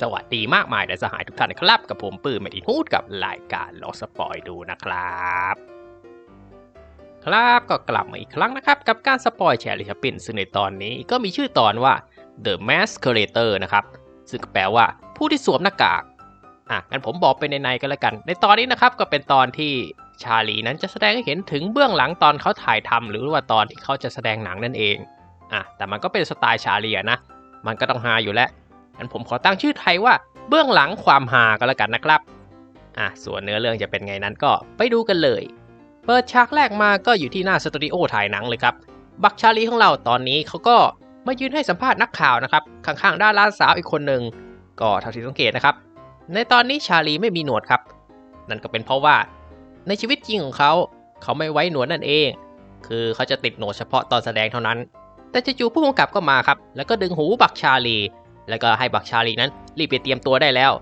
สวัสดีมากมายและสหายทุกท่านครับ กับผมปื้มเมดินฮูดกับรายการลอสปอยดูนะครับครับก็กลับมาอีกครั้งนะครับ กับการสปอยแชร์ลิชปินซึ่งในตอนนี้ก็มีชื่อตอนว่า The Masquerator นะครับ ซึ่งแปลว่าผู้ที่สวมหน้ากากอะงั้นผมบอกไปในๆกันแล้วกัน ในตอนนี้นะครับก็เป็นตอนที่ชาลีนั้นจะแสดงให้เห็นถึงเบื้องหลังตอนเขาถ่ายทำหรือว่าตอนที่เขาจะแสดงหนังนั่นเองอะแต่มันก็เป็นสไตล์ชาลีะนะมันก็ต้องฮาอยู่แล้ว งั้นผมขอตั้งชื่อไทยว่าเบื้องหลังความฮาก็แล้วกันนะครับ อะส่วนเนื้อเรื่องจะเป็นไงนั้นก็ไปดูกันเลย เปิดฉากแรกมาก็อยู่ที่หน้าสตูดิโอถ่ายหนังเลยครับ บักชาลีของเราตอนนี้เขาก็มายืนให้สัมภาษณ์นักข่าวนะครับ ข้างๆด้าราสาวอีกคนหนึ่งก็เท่าที่สังเกตนะครับ ในตอนนี้ชาลีไม่มีหนวดครับ นั่นก็เป็นเพราะว่า ในชีวิตจริงของเขาเขาไม่ไว้หนวดนั่นเอง คือเขาจะติดหนวดเฉพาะตอนแสดงเท่านั้น แต่จู่ๆผู้กำกับก็มาครับ แล้วก็ดึงหูบักชาลี แล้วก็ให้บักชาลีนั้นรีบไปเตรียมตัวได้แล้ว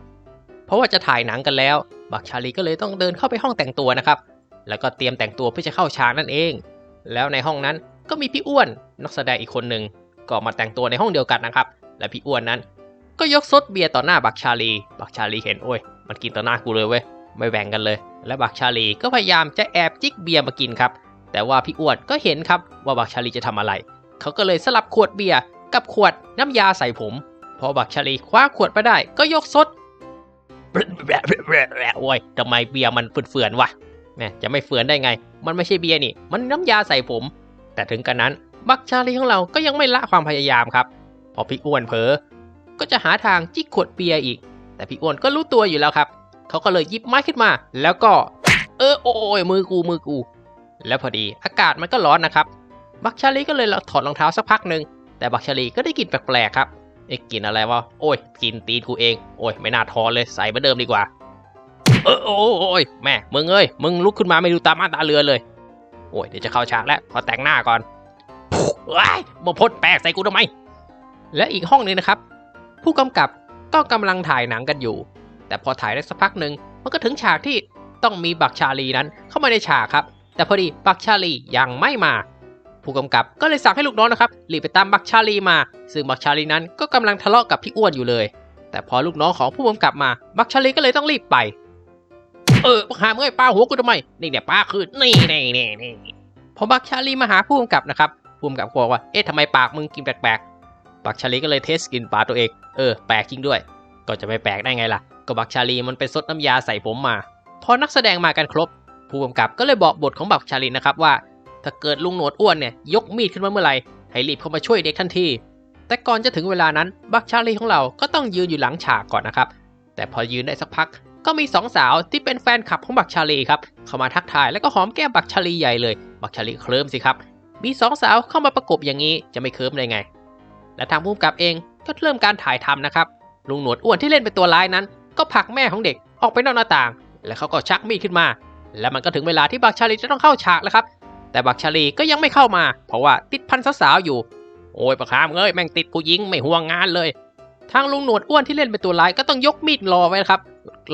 เพราะว่าจะถ่ายหนังกันแล้ว บักชาลีก็เลยต้องเดินเข้าไปห้องแต่งตัวนะครับ แล้วก็เตรียมแต่งตัวเพื่อจะเข้าฉากนั่นเอง แล้วในห้องนั้นก็มีพี่อ้วนนักแสดงอีกคนหนึ่งก็มาแต่งตัวในห้องเดียวกันนะครับ และพี่อ้วนนั้น ก็ยกซดเบียร์ต่อหน้าบักชาลี บักชาลีเห็นโอ้ย มันกินต่อหน้ากูเลยเว้ย ไม่แบ่งกันเลย และบักชาลีก็พยายามจะแอบจิกเบียร์มากินครับ แต่ว่าพี่อ้วนก็เห็นครับว่าบักชาลีจะทำอะไร เขาก็เลยสลับขวดเบียร์กับขวดน้ำยาใส่ผม พอบักชาลีคว้าขวดมาได้ก็ยกซดโอ้ยทำไมเบียร์มันเฟื่อนๆวะแม่จะไม่เฟือนได้ไง มันไม่ใช่เบียร์นี่ มันน้ำยาใส่ผม แต่ถึงกันนั้นบักชาลีของเราก็ยังไม่ละความพยายามครับ พอพี่อ้วนเผลอก็จะหาทางจิกขวดเบียร์อีก แต่พี่อ้วนก็รู้ตัวอยู่แล้วครับเขาก็เลยหยิบไม้ขึ้นมา แล้วก็ เออโอ้ยมือกูมือกู แล้วพอดีอากาศมันก็ร้อนนะครับ บักชาลีก็เลยถอดรองเท้าสักพักหนึ่งแต่บักชาลีก็ได้กลิ่นแปลกๆครับ เอ๊ะกินอะไรวะ โอ้ย กินตีนกูเอง โอ้ย ไม่น่าทอนเลย ใส่เหมือนเดิมดีกว่า เออโอ้ย แม่ มึงเอ้ย มึงลุกขึ้นมาไม่ดูตามาตาเรือเลย โอ้ย เดี๋ยวจะเข้าฉากแล้ว ขอแต่งหน้าก่อนว้ายมาพ่นแป้งใส่กูทำไม และอีกห้องนึงนะครับ ผู้กำกับก็กำลังถ่ายหนังกันอยู่ แต่พอถ่ายได้สักพักหนึ่งมันก็ถึงฉากที่ต้องมีบักชาลีนั้นเข้ามาในฉากครับ แต่พอดีบักชาลียังไม่มา ผู้กำกับก็เลยสั่งให้ลูกน้องนะครับรีบไปตามบักชาลีมา ซึ่งบักชาลีนั้นก็กำลังทะเลาะกับพี่อ้วนอยู่เลย แต่พอลูกน้องของผู้กำกับมาบักชาลีก็เลยต้องรีบไป เออบักหาเมื่อยป้าหัวกูทำไมนี่เนี่ยป้าคือนี่นี่นี่นี่พอบักชาลีมาหาผู้กำกับนะครับผู้กำกับก็บอกว่าเอ๊ะทำไมปากมึงกินแปลกๆบักชาลีก็เลยเทสกินปากตัวเองเออแปลกจริงด้วย ก็จะไม่แปลกได้ไงล่ะก็บักชาลีมันเป็นซดน้ำยาใส่ผมมา พอนักแสดงมากันครบผู้กำกับก็เลยบอกบทของบักชาลีนะครับว่า ถ้าเกิดลุงหนวดอ้วนเนี่ยยกมีดขึ้นมาเมื่อไหร่ให้รีบเข้ามาช่วยเด็กทันที แต่ก่อนจะถึงเวลานั้นบักชาลีของเราก็ต้องยืนอยู่หลังฉากก่อนนะครับ แต่พอยืนได้สักพัก ก็มีสองสาวที่เป็นแฟนคลับของบักชาลีครับ เข้ามาทักทายแล้วก็หอมแก้มบักชาลีใหญ่เลย บักชาลีเคลิ้มสิครับ มีสองสาวเข้ามาประกบอย่างนี้จะไม่เคลิ้มได้ไง และทางผู้กำกับเองก็เริ่มการถ่ายทำนะครับ ลุงหนวดอ้วนที่เล่นเป็นตัวร้ายนั้น ก็ผลักแม่ของเด็กออกไปนอกหน้าต่าง แล้วเขาก็ชักมีดขึ้นมา แล้วมันก็ถึงเวลาที่บักชาลีจะต้องเข้าฉากแล้วครับ แต่บักชาลีก็ยังไม่เข้ามา เพราะว่าติดพันสาวๆอยู่ โอ้ยประคามเอ้ยแม่งติดผู้หญิงไม่ห่วงงานเลย ทางลุงหนวดอ้วนที่เล่นเป็นตัวร้ายก็ต้องยกมีดรอไว้ครับ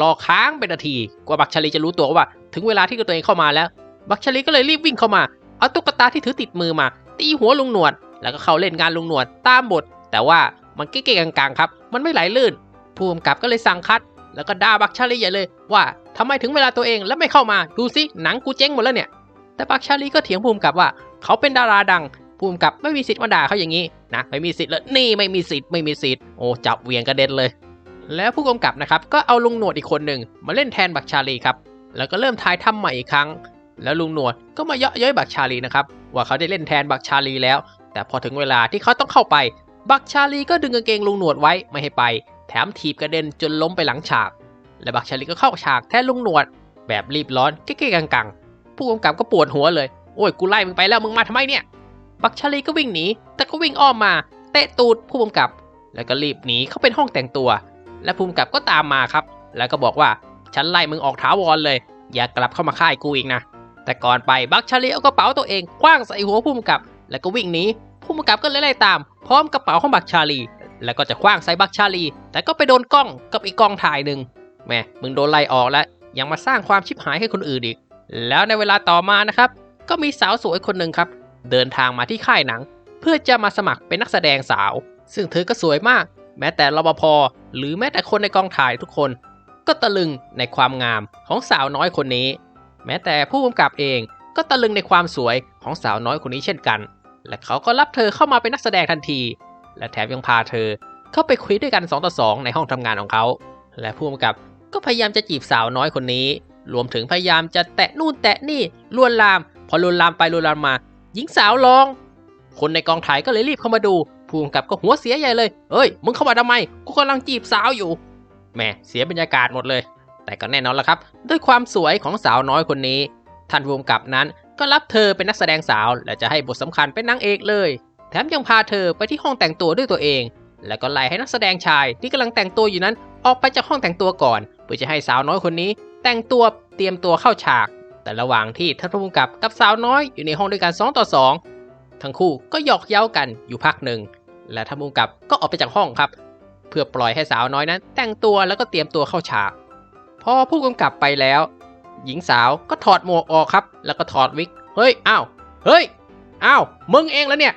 รอค้างเป็นนาที กว่าบักชาลีจะรู้ตัวว่า ถึงเวลาที่ตัวเองเข้ามาแล้ว บักชาลีก็เลยรีบวิ่งเข้ามา เอาตุ๊กตาที่ถือติดมือมา ตีหัวลุงหนวด แล้วก็เข้าเล่นงานลุงหนวดตามบท แต่ว่ามันเก๊กๆกลางๆครับ มันไม่ไหลลื่น ผู้กำกับก็เลยสั่งคัด แล้วก็ด่าบักชาลีใหญ่เลย ว่าทำไมถึงเวลาตัวเองแล้วไม่เข้ามา ดูสิหนังกูเจ๊งหมดแล้วเนี่ย แต่บักชาลีก็เถียงผู้กำกับว่า เขาเป็นดาราดังผู้กำกับไม่มีสิทธิ์มาด่าเขาอย่างนี้นะไม่มีสิทธิ์เลยนี่ไม่มีสิทธิ์ไม่มีสิทธิ์โอ้จับเวียงกระเด็นเลย แล้วผู้กำกับนะครับก็เอาลุงหนวดอีกคนหนึ่งมาเล่นแทนบักชาลีครับแล้วก็เริ่มถ่ายทำใหม่อีกครั้ง แล้วลุงหนวดก็มาเยาะเย้ยบักชาลีนะครับว่าเขาได้เล่นแทนบักชาลีแล้ว แต่พอถึงเวลาที่เขาต้องเข้าไป บักชาลีก็ดึงกางเกงลุงหนวดไว้ไม่ให้ไป แถมถีบกระเด็นจนล้มไปหลังฉาก และบักชาลีก็เข้าฉากแทนลุงหนวด แบบรีบร้อนเก๊กๆกังๆ ผู้กำกับก็ปวดหัวเลย โอ้ยกูไล่มึงไปแล้วมึงมาทำไมเนี่ย บักชาลีก็วิ่งหนี แต่ก็วิ่งอ้อมมา เตะตูดผู้กำกับ แล้วก็รีบหนีเข้าเป็นห้องแต่งตัว และผู้กำกับก็ตามมาครับ แล้วก็บอกว่าฉันไล่มึงออกถาวรเลย อย่ากลับเข้ามาค่ายกูอีกนะ แต่ก่อนไปบักชาลีเอากระเป๋าตัวเองคว้างใส่หัวผู้กำกับ แล้วก็วิ่งหนีผู้กำกับก็เลยไล่ตาม พร้อมกระเป๋าของบักชาลี แล้วก็จะคว้างใส่บักชาลี แต่ก็ไปโดนกล้องกับอีกกล้องถ่ายหนึ่งแม่มึงโดนไล่ออกแล้วยังมาสร้างความชิบหายให้คนอื่นอีก แล้วในเวลาต่อมานะครับ ก็มีสาวสวยคนหนึ่งครับ เดินทางมาที่ค่ายหนัง เพื่อจะมาสมัครเป็นนักแสดงสาว ซึ่งเธอก็สวยมาก แม้แต่รปภหรือแม้แต่คนในกองถ่ายทุกคน ก็ตะลึงในความงามของสาวน้อยคนนี้ แม้แต่ผู้กำกับเองก็ตะลึงในความสวยของสาวน้อยคนนี้เช่นกัน และเขาก็รับเธอเข้ามาเป็นนักแสดงทันที และแถมยังพาเธอเข้าไปคุยด้วยกัน2ต่อ2ในห้องทำงานของเขา และผู้กำกับก็พยายามจะจีบสาวน้อยคนนี้ รวมถึงพยายามจะแตะนู่นแตะนี่ลวนลาม พอลวนลามไปลวนลามมา หญิงสาวร้อง คนในกองถ่ายก็เลยรีบเข้ามาดูผู้กำกับก็หัวเสียใหญ่เลยเอ้ย มึงเข้ามาทำไม กูกำลังจีบสาวอยู่ แหม เสียบรรยากาศหมดเลย แต่ก็แน่นอนละครับ ด้วยความสวยของสาวน้อยคนนี้ ท่านผู้กำกับนั้นก็รับเธอเป็นนักแสดงสาว และจะให้บทสำคัญเป็นนางเอกเลย แถมยังพาเธอไปที่ห้องแต่งตัวด้วยตัวเอง แล้วก็ไล่ให้นักแสดงชายที่กำลังแต่งตัวอยู่นั้น ออกไปจากห้องแต่งตัวก่อน เพื่อจะให้สาวน้อยคนนี้ แต่งตัวเตรียมตัวเข้าฉาก แต่ระหว่างที่ท่านผู้กำกับกับสาวน้อยอยู่ในห้องด้วยกัน2ต่อ2 ทั้งคู่ก็หยอกเย้ากันอยู่พักหนึ่ง และท่านผู้กำกับก็ออกไปจากห้องครับ เพื่อปล่อยให้สาวน้อยนั้น แต่งตัวแล้วก็เตรียมตัวเข้าฉาก พอผู้กำกับไปแล้ว หญิงสาวก็ถอดหมวกออกครับ แล้วก็ถอดวิก เฮ้ย อ้าว เฮ้ย อ้าว มึงเองแล้วเนี่ย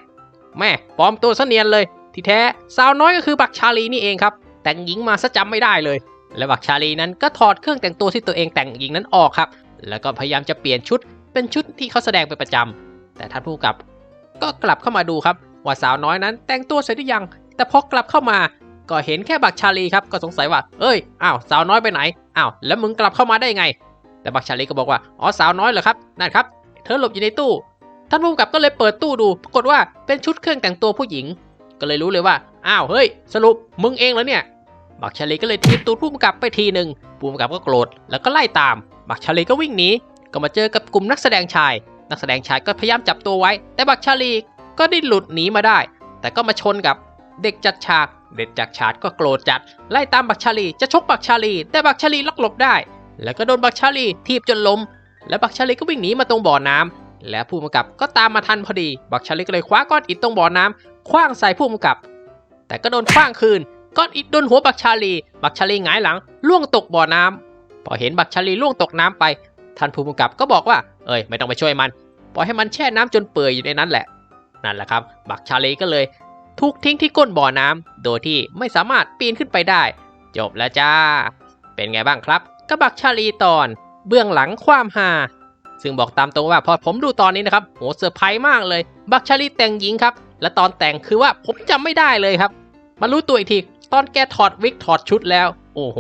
แม่ปลอมตัวเสเนียนเลย ที่แท้สาวน้อยก็คือบักชาลีนี่เองครับ แต่งหญิงมาซะจำไม่ได้เลย และบักชาลีนั้นก็ถอดเครื่องแต่งตัวที่ตัวเองแต่งหญิงนั้นออกครับ แล้วก็พยายามจะเปลี่ยนชุดเป็นชุดที่เขาแสดงเป็นประจำแต่ท่านผู้กับ ก็กลับเข้ามาดูครับ ว่าสาวน้อยนั้นแต่งตัวเสร็จหรือยัง แต่พอกลับเข้ามา ก็เห็นแค่บักชาลีครับก็สงสัยว่า เอ้ยอ้าวสาวน้อยไปไหนอ้าวแล้วมึงกลับเข้ามาได้ไง แต่บักชาลีก็บอกว่าอ๋อสาวน้อยเหรอครับนั่นครับ เธอหลบอยู่ในตู้ ท่านผู้กำกับก็เลยเปิดตู้ดู ปรากฏว่าเป็นชุดเครื่องแต่งตัวผู้หญิง ก็เลยรู้เลยว่าอ้าวเฮ้ย สรุปมึงเองเหรอเนี่ย บักชาลีก็เลยทีบตูดผู้กำกับไปทีหนึ่งผู้กำกับก็โกรธแล้วก็ไล่ตามบักชาลีก็วิ่งหนีก็มาเจอกับกลุ่มนักแสดงชาย นักแสดงชายก็พยายามจับตัวไว้ แต่บักชาลีก็ได้หลุดหนีมาได้ แต่ก็มาชนกับเด็กจัดฉาก เด็กจัดฉากก็โกรธจัด ไล่ตามบักชาลีจะชกบักชาลี แต่บักชาลีล็อกหลบได้ แล้วก็โดนบักชาลีทีบจนล้ม แล้วบักชาลีก็วิ่งหนีมาตรงบ่อน้ำและผู้กำกับก็ตามมาทันพอดี บักชาลีก็เลยคว้าก้อนอิฐตรงบ่อน้ำคว้างใส่ผู้กำกับ แต่ก็โดนคว้างคืน ก้อนอิฐโดนหัวบักชาลี บักชาลีหงายหลัง ล่วงตกบ่อน้ำพอเห็นบักชาลีล่วงตกน้ำไป ท่านผู้กำกับก็บอกว่า เอ้ย ไม่ต้องไปช่วยมัน ปล่อยให้มันแช่น้ำจนเปื่อยอยู่ในนั้นแหละ นั่นแหละครับ บักชาลีก็เลยทุกทิ้งที่ก้นบ่อน้ำโดยที่ไม่สามารถปีนขึ้นไปได้ จบแล้วจ้า เป็นไงบ้างครับกับบักชาลีตอน เบื้องหลังความฮาซึ่งบอกตามตรงว่าพอผมดูตอนนี้นะครับโหเซอร์ไพรส์มากเลย บักชาลีแต่งหญิงครับ และตอนแต่งคือว่าผมจำไม่ได้เลยครับ มารู้ตัวอีกที ตอนแกถอดวิกถอดชุดแล้ว โอ้โห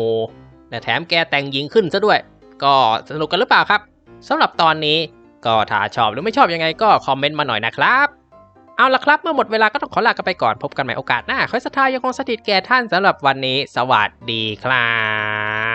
แต่แถมแกแต่งหญิงขึ้นซะด้วย ก็สนุกกันหรือเปล่าครับสำหรับตอนนี้ก็ถ้าชอบหรือไม่ชอบยังไงก็คอมเมนต์มาหน่อยนะครับ เอาละครับเมื่อหมดเวลาก็ต้องขอลากันไปก่อนพบกันใหม่โอกาสหน้าคอยสทธายังคงสถิตแก่ท่านสำหรับวันนี้ สวัสดีครับ